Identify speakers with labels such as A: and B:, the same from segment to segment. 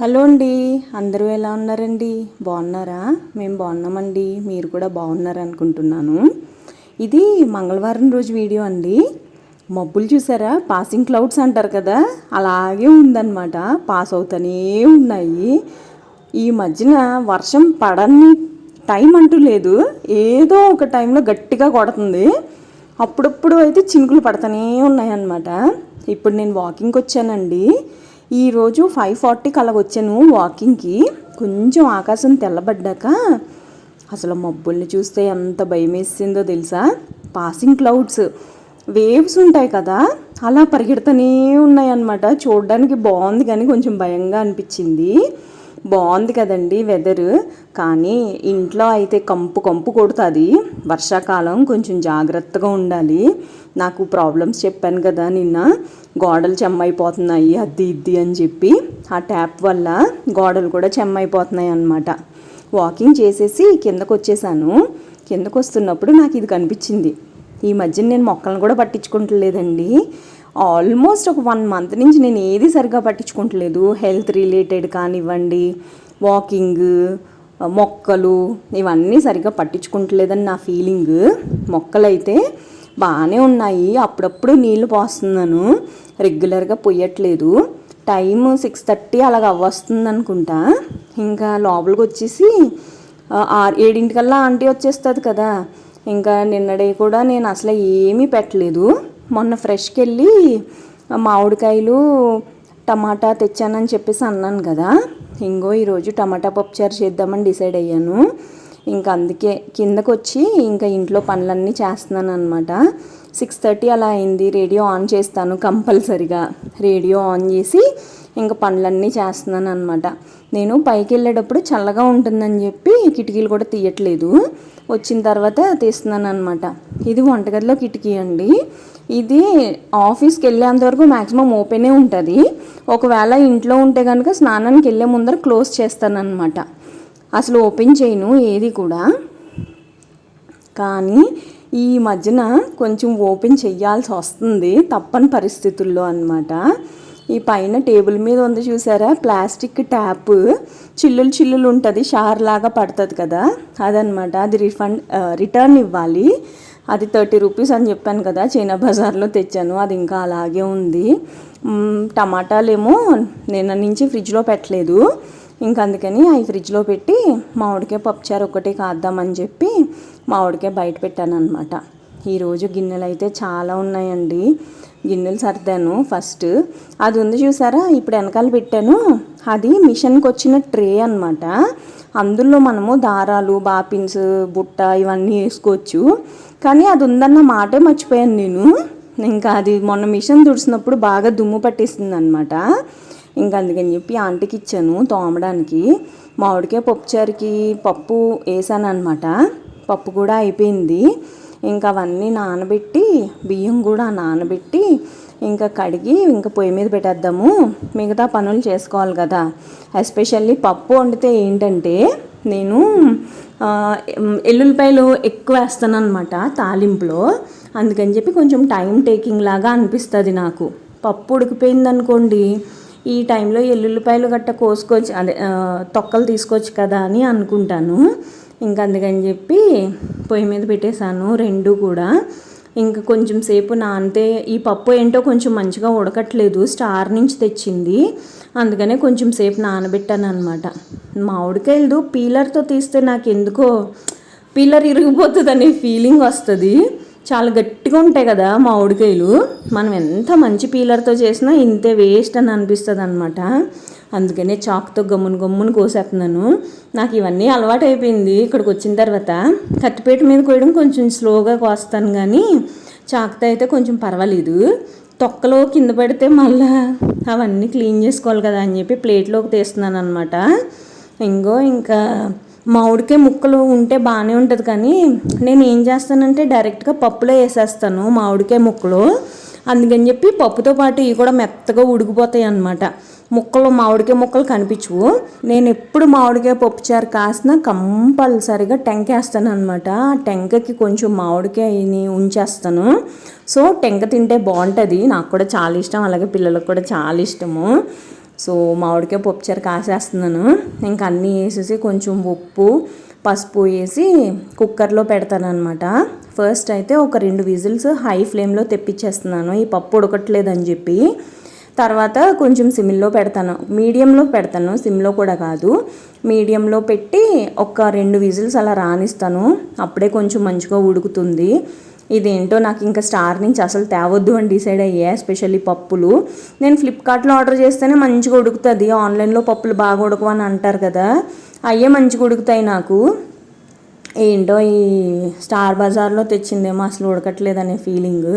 A: Hello అండి. అందరూ ఎలా ఉన్నారండి? బాగున్నారా? మేము బాగున్నామండి. మీరు కూడా బాగున్నారు అనుకుంటున్నాను. ఇది మంగళవారం రోజు వీడియో అండి. మబ్బులు చూసారా? పాసింగ్ క్లౌడ్స్ అంటారు కదా? అలాగే ఉందన్నమాట. పాస్ అవుతూనే ఉన్నాయి. ఈ మధ్యన వర్షం పడని టైం అంటూ లేదు. ఏదో ఒక టైంలో గట్టిగా కొడుతుంది. అప్పుడప్పుడు అయితే చినుకులు పడుతూనే ఉన్నాయన్నమాట. ఇప్పుడు నేను వాకింగ్కి వచ్చానండి. ఈరోజు ఫైవ్ ఫార్టీకి అలా వచ్చాను వాకింగ్కి కొంచెం ఆకాశం తెల్లబడ్డాక అసలు మబ్బుల్ని చూస్తే ఎంత భయం వేసిందో తెలుసా? పాసింగ్ క్లౌడ్స్ వేవ్స్ ఉంటాయి కదా అలా పరిగెడుతూనే ఉన్నాయన్నమాట. చూడడానికి బాగుంది కానీ కొంచెం భయంగా అనిపించింది. బాగుంది కదండి వెదరు. కానీ ఇంట్లో అయితే కంపు కంపు కొడుతుంది. వర్షాకాలం కొంచెం జాగ్రత్తగా ఉండాలి. నాకు ప్రాబ్లమ్స్ చెప్పాను కదా నిన్న. గోడలు చెమ్మైపోతున్నాయి అది ఇది అని చెప్పి. ఆ ట్యాప్ వల్ల గోడలు కూడా చెమ్మైపోతున్నాయి అన్నమాట. వాకింగ్ చేసేసి కిందకు వచ్చేసాను కిందకు వస్తున్నప్పుడు నాకు ఇది కనిపించింది. ఈ మధ్య నేను మొక్కలను కూడా పట్టించుకుంటలేదండి. ఆల్మోస్ట్ ఒక వన్ మంత్ నుంచి నేను ఏది సరిగ్గా పట్టించుకుంటలేదు. హెల్త్ రిలేటెడ్ కానివ్వండి వాకింగ్ మొక్కలు ఇవన్నీ సరిగ్గా పట్టించుకుంటలేదని నా ఫీలింగ్ మొక్కలైతే బాగానే ఉన్నాయి. అప్పుడప్పుడు నీళ్ళు పోస్తున్నాను. రెగ్యులర్గా పొయ్యట్లేదు. టైం సిక్స్ థర్టీ అలాగ అవ్వస్తుంది అనుకుంటా ఇంకా లోపలికి వచ్చేసి ఆరు ఏడింటికల్లా ఆంటీ వచ్చేస్తుంది కదా. ఇంకా నిన్నడే కూడా నేను అసలు ఏమీ పెట్టలేదు. మొన్న ఫ్రెష్కి వెళ్ళి మామిడికాయలు టమాటా తెచ్చానని చెప్పేసి అన్నాను కదా. ఇంకో ఈరోజు టమాటా పప్పుచారు చేద్దామని డిసైడ్ అయ్యాను. ఇంకా అందుకే కిందకు వచ్చి ఇంకా ఇంట్లో పనులన్నీ చేస్తున్నాను అనమాట సిక్స్ థర్టీ అలా అయింది. రేడియో ఆన్ చేస్తాను కంపల్సరిగా. రేడియో ఆన్ చేసి ఇంకా పనులన్నీ చేస్తున్నాను అనమాట నేను పైకి వెళ్ళేటప్పుడు చల్లగా ఉంటుందని చెప్పి కిటికీలు కూడా తీయట్లేదు. వచ్చిన తర్వాత తీస్తున్నాను అనమాట ఇది వంటగదిలో కిటికీ అండి. ఇది ఆఫీస్కి వెళ్ళేంత వరకు మ్యాక్సిమం ఓపెనే ఉంటుంది. ఒకవేళ ఇంట్లో ఉంటే కనుక స్నానానికి వెళ్ళే ముందర క్లోజ్ చేస్తానన్నమాట. అసలు ఓపెన్ చేయను ఏది కూడా. కానీ ఈ మధ్యన కొంచెం ఓపెన్ చేయాల్సి వస్తుంది తప్పని పరిస్థితుల్లో అనమాట ఈ పైన టేబుల్ మీద ఉంది చూసారా? Plastic tap. చిల్లులు చిల్లులు ఉంటుంది. షార్ లాగా పడుతుంది కదా? అదనమాట అది రిఫండ్ రిటర్న్ ఇవ్వాలి. అది థర్టీ రూపీస్ అని చెప్పాను కదా చైనా బజార్లో తెచ్చాను. అది ఇంకా అలాగే ఉంది. టమాటాలు ఏమో నిన్న నుంచి ఫ్రిడ్జ్లో పెట్టలేదు. ఇంకా అందుకని అవి ఫ్రిడ్జ్లో పెట్టి మామిడికాయ పప్పుచారు ఒకటే కాద్దామని చెప్పి మామిడికాయ బయట పెట్టాను అనమాట ఈరోజు గిన్నెలు అయితే చాలా ఉన్నాయండి. గిన్నెలు సర్దాను. ఫస్ట్ అది ఉంది చూసారా? ఇప్పుడు వెనకాల పెట్టాను. అది మిషన్కి వచ్చిన ట్రే అనమాట అందులో మనము దారాలు బాపిన్స్ బుట్ట ఇవన్నీ వేసుకోవచ్చు. కానీ అది ఉందన్న మాటే మర్చిపోయాను నేను. ఇంకా అది మొన్న మిషన్ తుడిసినప్పుడు బాగా దుమ్ము పట్టేసింది అనమాట ఇంకా అందుకని చెప్పి ఆంటీకి ఇచ్చాను తోమడానికి. మామిడికాయ పప్పుచారుకి పప్పు వేసాను అనమాట పప్పు కూడా అయిపోయింది. ఇంకా అవన్నీ నానబెట్టి బియ్యం కూడా నానబెట్టి ఇంకా కడిగి ఇంకా పొయ్యి మీద పెట్టేద్దాము. మిగతా పనులు చేసుకోవాలి కదా. ఎస్పెషల్లీ పప్పు వండితే ఏంటంటే నేను ఎల్లుల్లిపాయలు ఎక్కువ వేస్తాను అనమాట తాలింపులో. అందుకని చెప్పి కొంచెం టైం టేకింగ్ లాగా అనిపిస్తుంది నాకు. పప్పు ఉడికిపోయింది అనుకోండి ఈ టైంలో ఎల్లుల్లిపాయలు గట్ట కోసుకొచ్చి అదే తొక్కలు తీసుకోవచ్చు కదా అని అనుకుంటాను. ఇంకా అందుకని చెప్పి పొయ్యి మీద పెట్టేశాను రెండు కూడా. ఇంకా కొంచెం సేపు నానితే ఈ పప్పు ఏంటో కొంచెం మంచిగా ఉడకట్లేదు స్టార్ నుంచి తెచ్చింది. అందుకనే కొంచెం సేపు నానబెట్టాను అనమాట మామిడికాయలు పీలర్తో తీస్తే నాకు ఎందుకో పీలర్ ఇరిగిపోతుంది అనే ఫీలింగ్ వస్తుంది. చాలా గట్టి గట్టిగా ఉంటాయి కదా మామిడికాయలు. మనం ఎంత మంచి పీలర్తో చేసినా ఇంతే వేస్ట్ అని అనిపిస్తుంది అనమాట అందుకనే చాక్తో గమ్మును గమ్మును కోసేస్తున్నాను నాకు ఇవన్నీ అలవాటు అయిపోయింది ఇక్కడికి వచ్చిన తర్వాత. కత్తిపేట మీద కోయడం కొంచెం స్లోగా కోస్తాను కానీ చాకుతో అయితే కొంచెం పర్వాలేదు. తొక్కలో కింద పడితే మళ్ళీ అవన్నీ క్లీన్ చేసుకోవాలి కదా అని చెప్పి ప్లేట్లోకి తీస్తున్నాను అనమాట ఇంకో ఇంకా మామిడికాయ ముక్కలు ఉంటే బాగానే ఉంటుంది కానీ నేను ఏం చేస్తానంటే డైరెక్ట్గా పప్పులో వేసేస్తాను మామిడికాయ ముక్కలు. అందుకని చెప్పి పప్పుతో పాటు ఇవి కూడా మెత్తగా ఉడికిపోతాయి అన్నమాట. ముక్కలు మామిడికాయ ముక్కలు కనిపించవు. నేను ఎప్పుడు మామిడికాయ పప్పుచారు కాసిన కంపల్సరిగా టెంకేస్తాను అనమాట ఆ టెంకకి కొంచెం మామిడికాయని ఉంచేస్తాను. సో టెంక తింటే బాగుంటుంది. నాకు కూడా చాలా ఇష్టం. అలాగే పిల్లలకు కూడా చాలా ఇష్టము. సో మామిడికాయ పప్పుచారు కాసేస్తున్నాను. ఇంకా అన్నీ వేసేసి కొంచెం ఉప్పు పసుపు వేసి కుక్కర్లో పెడతాను అనమాట ఫస్ట్ అయితే ఒక రెండు విజిల్స్ హై ఫ్లేమ్లో తెప్పించేస్తున్నాను. ఈ పప్పు ఉడకట్లేదని చెప్పి. తర్వాత కొంచెం సిమ్లో పెడతాను. మీడియంలో పెడతాను. సిమ్లో కూడా కాదు. మీడియంలో పెట్టి ఒక రెండు విజిల్స్ అలా రానిస్తాను. అప్పుడే కొంచెం మంచిగా ఉడుకుతుంది. ఇదేంటో నాకు ఇంకా స్టార్ నుంచి అసలు తేవద్దు అని డిసైడ్ అయ్యా ఎస్పెషల్లీ పప్పులు. నేను ఫ్లిప్కార్ట్లో ఆర్డర్ చేస్తేనే మంచిగా ఉడుకుతుంది. ఆన్లైన్లో పప్పులు బాగా ఉడకవని అంటారు కదా. అయ్యే మంచిగా ఉడుకుతాయి నాకు. ఏంటో ఈ స్టార్ బజార్లో తెచ్చిందేమో అసలు ఉడకట్లేదనే ఫీలింగ్.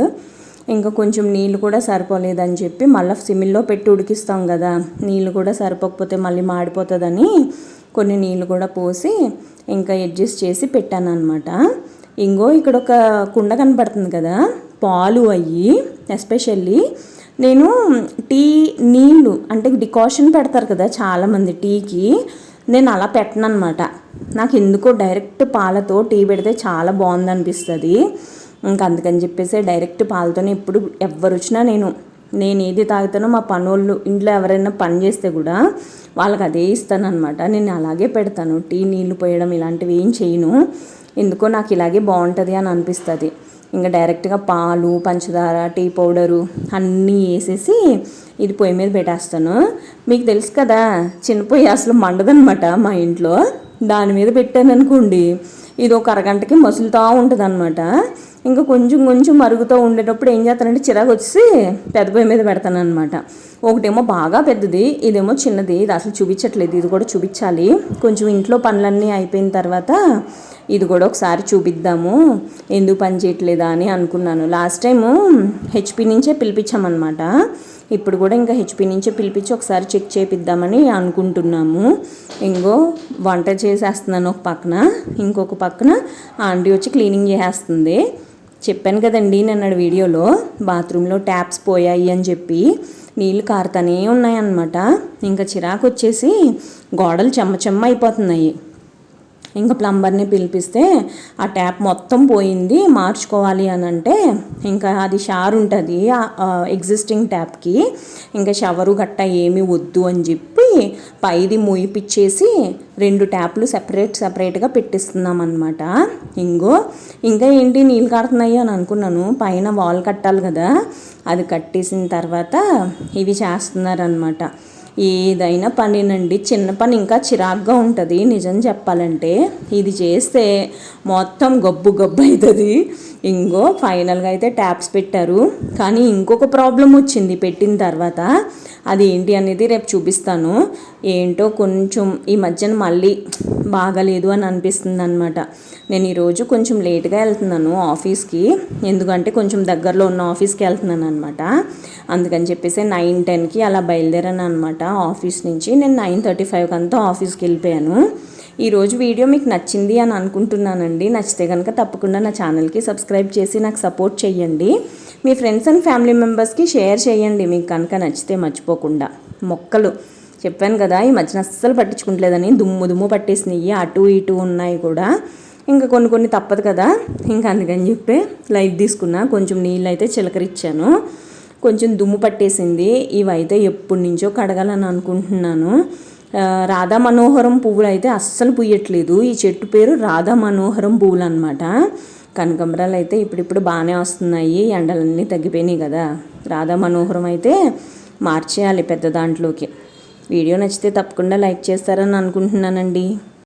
A: ఇంకా కొంచెం నీళ్ళు కూడా సరిపోలేదని చెప్పి మళ్ళీ సిమిల్లో పెట్టి ఉడికిస్తాం కదా. నీళ్ళు కూడా సరిపోకపోతే మళ్ళీ మాడిపోతుందని కొన్ని నీళ్ళు కూడా పోసి ఇంకా అడ్జస్ట్ చేసి పెట్టాను అనమాట ఇంగో ఇక్కడ ఒక కుండ కనపడుతుంది కదా పాలు అయ్యి ఎస్పెషల్లీ నేను టీ నీళ్ళు అంటే డికాషన్ పెడతారు కదా చాలామంది టీకి నేను అలా పెట్టను అనమాట నాకు ఎందుకో డైరెక్ట్ పాలతో టీ పెడితే చాలా బాగుంది అనిపిస్తుంది ఇంకా అందుకని చెప్పేసి డైరెక్ట్ పాలతోనే ఎప్పుడు ఎవరు వచ్చినా నేను నేను ఏది తాగుతానో మా పనోళ్ళు ఇంట్లో ఎవరైనా పని చేస్తే కూడా వాళ్ళకి అదే ఇస్తాను నేను అలాగే పెడతాను. టీ నీళ్ళు పోయడం ఇలాంటివి ఏం చేయను. ఎందుకో నాకు ఇలాగే బాగుంటుంది అని అనిపిస్తుంది. ఇంకా డైరెక్ట్గా పాలు పంచదార టీ పౌడరు అన్నీ వేసేసి ఇది పొయ్యి మీద పెట్టేస్తాను. మీకు తెలుసు కదా చిన్న పొయ్యి అసలు మండదనమాట మా ఇంట్లో. దాని మీద పెట్టాను అనుకోండి ఇది ఒక అరగంటకి మసులుతూ ఉంటుంది అనమాట ఇంకా కొంచెం కొంచెం మరుగుతూ ఉండేటప్పుడు ఏం చేస్తానంటే చిరాకు వచ్చి పెద్ద పొయ్యి మీద పెడతాను అనమాట ఒకటేమో బాగా పెద్దది ఇదేమో చిన్నది ఇది అసలు చూపించట్లేదు ఇది కూడా చూపించాలి. కొంచెం ఇంట్లో పనులన్నీ అయిపోయిన తర్వాత ఇది కూడా ఒకసారి చూపిద్దాము. ఎందుకు పని చేయట్లేదా అని అనుకున్నాను. లాస్ట్ టైము హెచ్పి నుంచే పిలిపించామన్నమాట. ఇప్పుడు కూడా ఇంకా హెచ్పి నుంచే పిలిపించి ఒకసారి చెక్ చేపిద్దామని అనుకుంటున్నాము. ఇంకో వంట చేసేస్తున్నాను ఒక పక్కన ఇంకొక పక్కన ఆంటీ వచ్చి క్లీనింగ్ చేసేస్తుంది. చెప్పాను కదండి నిన్న వీడియోలో బాత్రూంలో ట్యాప్స్ పోయాయి అని చెప్పి నీళ్ళు కారుతూనే ఉన్నాయన్నమాట. ఇంకా చిరాకు వచ్చేసి గోడలు చెమ్మ చెమ్మ అయిపోతున్నాయి. ఇంకా ప్లంబర్ని పిలిపిస్తే ఆ ట్యాప్ మొత్తం పోయింది. మార్చుకోవాలి అని అంటే ఇంకా అది షార్ ఉంటుంది ఎగ్జిస్టింగ్ ట్యాప్కి ఇంకా షవరు గట్ట ఏమీ వద్దు అని చెప్పి పైది మూయిపిచ్చేసి రెండు ట్యాప్లు సెపరేట్ సెపరేట్గా పెట్టిస్తున్నాం అనమాట ఇంగో ఇంకా ఏంటి నీళ్ళు కడుతున్నాయి అని అనుకున్నాను. పైన వాల్ కట్టాలి కదా. అది కట్టేసిన తర్వాత ఇవి చేస్తున్నారనమాట ఏదైనా పనినండి. చిన్న పని ఇంకా చిరాగ్గా ఉంటుంది. నిజం చెప్పాలంటే ఇది చేస్తే మొత్తం గబ్బు గబ్బు అవుతుంది ఇంకో ఫైనల్గా అయితే ట్యాప్స్ పెట్టారు. కానీ ఇంకొక ప్రాబ్లం వచ్చింది పెట్టిన తర్వాత. అది ఏంటి అనేది రేపు చూపిస్తాను. ఏంటో కొంచెం ఈ మధ్యన మళ్ళీ బాగలేదు అని అనిపిస్తుంది అనమాట నేను ఈరోజు కొంచెం లేట్గా వెళ్తున్నాను ఆఫీస్కి. ఎందుకంటే కొంచెం దగ్గరలో ఉన్న ఆఫీస్కి వెళ్తున్నాను అనమాట అందుకని చెప్పేసి నైన్ టెన్కి అలా బయలుదేరాను అనమాట ఆఫీస్ నుంచి. నేను నైన్ థర్టీ ఫైవ్కి అంతా ఆఫీస్కి వెళ్ళిపోయాను. ఈరోజు వీడియో మీకు నచ్చింది అని అనుకుంటున్నానండి. నచ్చితే కనుక తప్పకుండా నా ఛానల్కి సబ్స్క్రైబ్ చేసి నాకు సపోర్ట్ చేయండి మీ ఫ్రెండ్స్ అండ్ ఫ్యామిలీ మెంబర్స్కి షేర్ చేయండి మీకు కనుక నచ్చితే మర్చిపోకుండా. మొక్కలు. చెప్పాను కదా ఈ మధ్యన అస్సలు పట్టించుకుంటలేదని దుమ్ము దుమ్ము పట్టేసినాయి. అటు ఇటు ఉన్నాయి కూడా. ఇంకా కొన్ని కొన్ని తప్పదు కదా. ఇంకా అందుకని చెప్పి లైట్ తీసుకున్నా. కొంచెం నీళ్ళు అయితే చిలకరిచ్చాను. కొంచెం దుమ్ము పట్టేసింది. ఇవైతే ఎప్పటి నుంచో కడగాలని అనుకుంటున్నాను. రాధా మనోహరం పువ్వులు అయితే అస్సలు పూయట్లేదు. ఈ చెట్టు పేరు రాధా మనోహరం పువ్వులు అనమాట కనకంబరాలు అయితే ఇప్పుడిప్పుడు బాగానే వస్తున్నాయి. ఎండలన్నీ తగ్గిపోయినాయి కదా. రాధా మనోహరం అయితే మార్చేయాలి పెద్ద దాంట్లోకి. వీడియో నచ్చితే తప్పకుండా లైక్ చేస్తారని అనుకుంటున్నానండి.